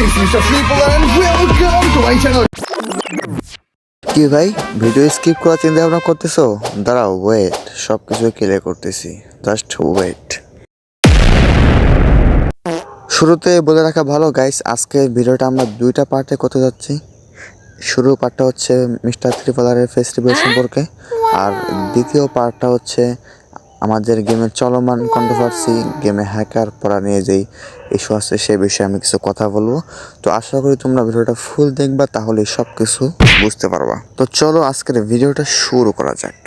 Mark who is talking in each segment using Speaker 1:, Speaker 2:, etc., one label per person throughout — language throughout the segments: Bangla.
Speaker 1: it's Mr. Triple and welcome to my channel.
Speaker 2: কি ভাই ভিডিও স্কিপ করার চিন্তা ভাবনা করতেছো দাঁড়াও ওয়েট সব কিছু ক্লিয়ার করতেছি জাস্ট ওয়েট শুরুতে বলে রাখা ভালো গাইস আজকে ভিডিওটা আমরা দুইটা পার্টে করতে যাচ্ছি শুরু পার্টটা হচ্ছে মিস্টার ত্রিপালারের ফেস্টিভ্যাল সম্পর্কে আর দ্বিতীয় পার্টটা হচ্ছে আমাদের গেমের চলমান কন্ট্রোভার্সি গেমে হ্যাকার পড়া নিয়ে যেই ইস্যু আছে, সে বিষয়ে আমি কিছু কথা বলব। তো আশা করি তোমরা ভিডিওটা ফুল দেখবা তাহলে সব কিছু বুঝতে পারবা। তো চলো আজকের ভিডিওটা শুরু করা যাক।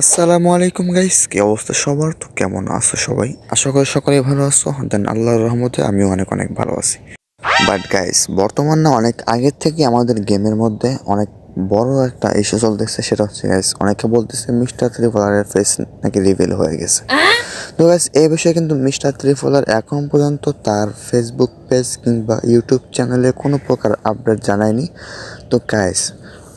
Speaker 2: আসসালামু আলাইকুম গাইস কি অবস্থা সবার? তো কেমন আছো সবাই? আশা করি সকলে ভালো আছো। দেন আল্লাহর রহমতে আমিও অনেক অনেক ভালো আছি। বাট গাইস বর্তমান না অনেক আগের থেকে আমাদের গেমের মধ্যে অনেক বড় একটা ইস্যু চলতেছে সেটা হচ্ছে গাইস অনেকে বলতেছে মিস্টার ত্রিপলারের ফেস নাকি রিভিল হয়ে গেছে। তো গাইস এই বিষয়ে কিন্তু মিস্টার ত্রিপলার এখন পর্যন্ত তার ফেসবুক পেজ কিংবা ইউটিউব চ্যানেলে কোনো প্রকার আপডেট জানায়নি। তো গাইস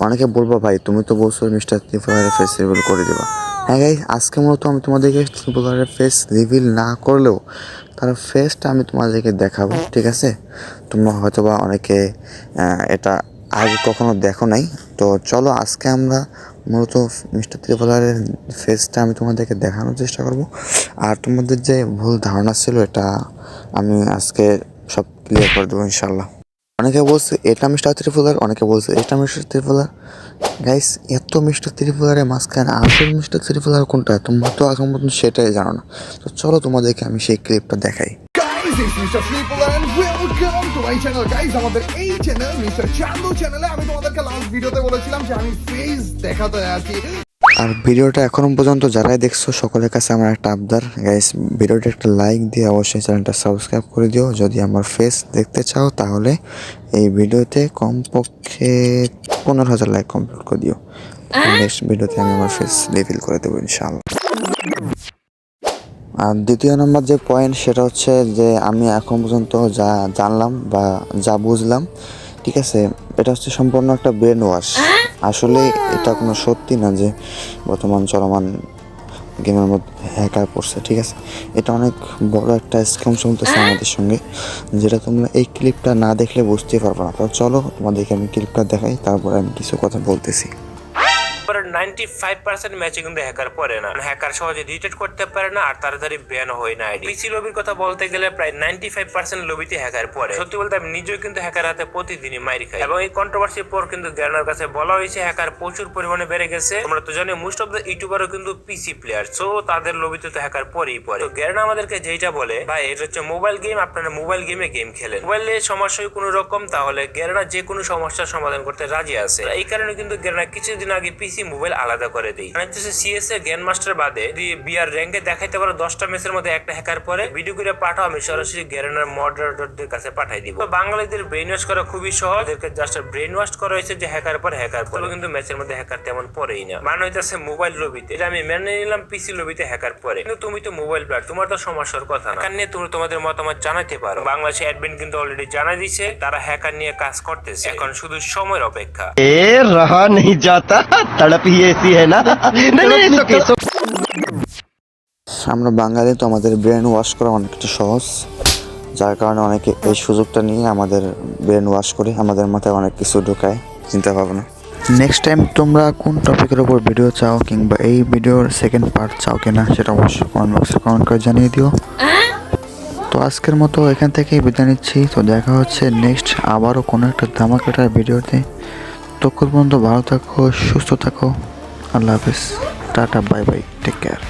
Speaker 2: অনেকে বলব ভাই তুমি তো বলছো মিস্টার ত্রিপলারের ফেস রিভিল করে দেবা। হ্যাঁ গাইস আজকে মূলত আমি তোমাদেরকে ত্রিপলারের ফেস রিভিল না করলেও তার ফেসটা আমি তোমাদেরকে দেখাবো ঠিক আছে? তোমরা হয়তো বা অনেকে এটা আগে কখনো দেখো নাই। তো চলো আজকে আমরা মূলত মিস্টার ত্রিপলারের ফেসটা আমি তোমাদেরকে দেখানোর চেষ্টা করব। আর তোমাদের যে ভুল ধারণা ছিল, এটা আমি আজকে সব ক্লিয়ার করে দেবো ইনশাল্লাহ অনেকে বলছে, এটা মিস্টার ত্রিপুলার? অনেকে বলছে, এটা মিস্টার ত্রিপুলার? গাইস এত মিস্টার ত্রিপুলারের মাঝখানে আসল মিস্টার ত্রিপুলার কোনটা? তোমরা তো এখন মতন সেটাই জানো না। তো চলো তোমাদেরকে আমি সেই ক্লিপটা দেখাই।
Speaker 1: Guys, it's Mr. Triple and welcome to my channel. Guys, আমাদের এই চ্যানেল মিস্টার চান্দু চ্যানেলে আমি তোমাদেরকে লাস্ট ভিডিওতে বলেছিলাম যে আমি ফেস দেখাতে আছি।
Speaker 2: আর ভিডিওটা এখনও পর্যন্ত যারাই দেখছ সকলের কাছে আমার একটা আবদার। গাইস ভিডিওটা একটা লাইক দিয়ে অবশ্যই চ্যানেলটা সাবস্ক্রাইব করে দিও। যদি আমার ফেস দেখতে চাও তাহলে এই ভিডিওতে কমপক্ষে পনেরো হাজার লাইক কমপ্লিট করে দিও। নেক্সট ভিডিওতে আমি আমার ফেস রিভিল করে দেবো ইনশাআল্লাহ। আর দ্বিতীয় নম্বর যে পয়েন্ট সেটা হচ্ছে যে আমি এখন পর্যন্ত যা জানলাম বা যা বুঝলাম, ঠিক আছে, এটা হচ্ছে সম্পূর্ণ একটা ব্রেন ওয়াশ আসলে এটা কোনো সত্যি না যে বর্তমান চলমান গেমের মধ্যে হ্যাকার পড়ছে ঠিক আছে? এটা অনেক বড় একটা স্ক্যাম চলতেছে আমাদের সঙ্গে, যেটা তোমরা এই ক্লিপটা না দেখলে বুঝতে পারবে না। তো চলো তোমাদেরকে আমি ক্লিপটা দেখাই, তারপরে আমি কিছু কথা বলতেছি।
Speaker 3: নাইনটি ফাইভ পার্সেন্ট ম্যাচে কিন্তু হ্যাকার পড়ে না। হ্যাকার সহজে ডিটেক্ট করতে পারে না, আর তাড়াতাড়ি ব্যান হয় না আইডি। পিসি লবির কথা বলতে গেলে প্রায় নাইনটি ফাইভ পার্সেন্ট লবিতে হ্যাকার পড়ে। সত্যি বলতে আমি নিজেও কিন্তু হ্যাকার হাতে প্রতিদিনই মাইর খাই। এবং এই পর কিন্তু কাছে বলা হয়েছে হ্যাকার প্রচুর পরিমাণে বেড়ে গেছে। আমরা তো জানি মোস্ট অফ দ্য ইউটিউবারও কিন্তু পিসি প্লেয়ার সো তাদের লবিতে তো হ্যাকার পরেই পড়ে। তো আমাদেরকে যেটা বলে, ভাই, এটা হচ্ছে মোবাইল গেম আপনারা মোবাইল গেমে গেম খেলেন। মোবাইলে সমস্যা হয় কোনো রকম, তাহলে গ্যারেনা যে কোনো সমস্যার সমাধান করতে রাজি আছে। এই কারণে কিন্তু গ্যারেনা কিছুদিন আগে পিসি মোবাইল মোবাইল আলাদা করে দিই। আমি তো সিএস এ গ্যান মাস্টার বাদে যদি বিআর র্যাঙ্কে দেখাইতে পারো, দশটা ম্যাচের মধ্যে একটা হ্যাকার পরে ভিডিও করে পাঠাও, আমি সরাসরি গ্যারেনার মডারেটরদের কাছে পাঠাই দিব। বাঙালিদের ব্রেন ওয়াশ করা খুবই সহজ। এদেরকে জাস্ট ব্রেন ওয়াশ করা হয়েছে যে হ্যাকার পর হ্যাকার পর। কিন্তু ম্যাচের মধ্যে হ্যাকার তেমন পড়েই না। মানে হইতেছে মোবাইল লবিতে এটা আমি মেনে নিলাম পিসি লবিতে হ্যাকার পরে। কিন্তু তুমি তো মোবাইল ব্যাট তোমার তো সমস্যার কথা না। নিয়ে তুমি তোমাদের মতামত জানাতে পারো। বাংলাদেশ অ্যাডমিন কিন্তু অলরেডি জানা দিছে, তারা হ্যাকার নিয়ে কাজ করতেছে। এখন শুধু সময়ের অপেক্ষা।
Speaker 4: এ রহা নেই যাতা তড়প ही ऐसी है ना नहीं नहीं it's okay, it's okay.
Speaker 2: আমরা বাঙালি তো আমাদের ব্রেন ওয়াশ করা অনেকটা সহজ যার কারণে অনেকে এই সুযোগটা নিয়ে আমাদের ব্রেন ওয়াশ করে আমাদের মাথায় অনেক কিছু ঢোকায় চিন্তা ভাবনা নেক্সট টাইম তোমরা কোন টপিকের উপর ভিডিও চাও কিংবা এই ভিডিওর সেকেন্ড পার্ট চাও কিনা সেটা অবশ্যই কমেন্ট বক্সে কমেন্ট করে জানিয়ে দিও তো আজকের মতো এখান থেকেই বিদায় নিচ্ছি তো দেখা হচ্ছে নেক্সট আবারও কোনো একটা ধামাকাটার ভিডিওতে তখন পর্যন্ত ভালো থাকো সুস্থ থাকো। আল্লাহ হাফেজ। Tata bye bye take care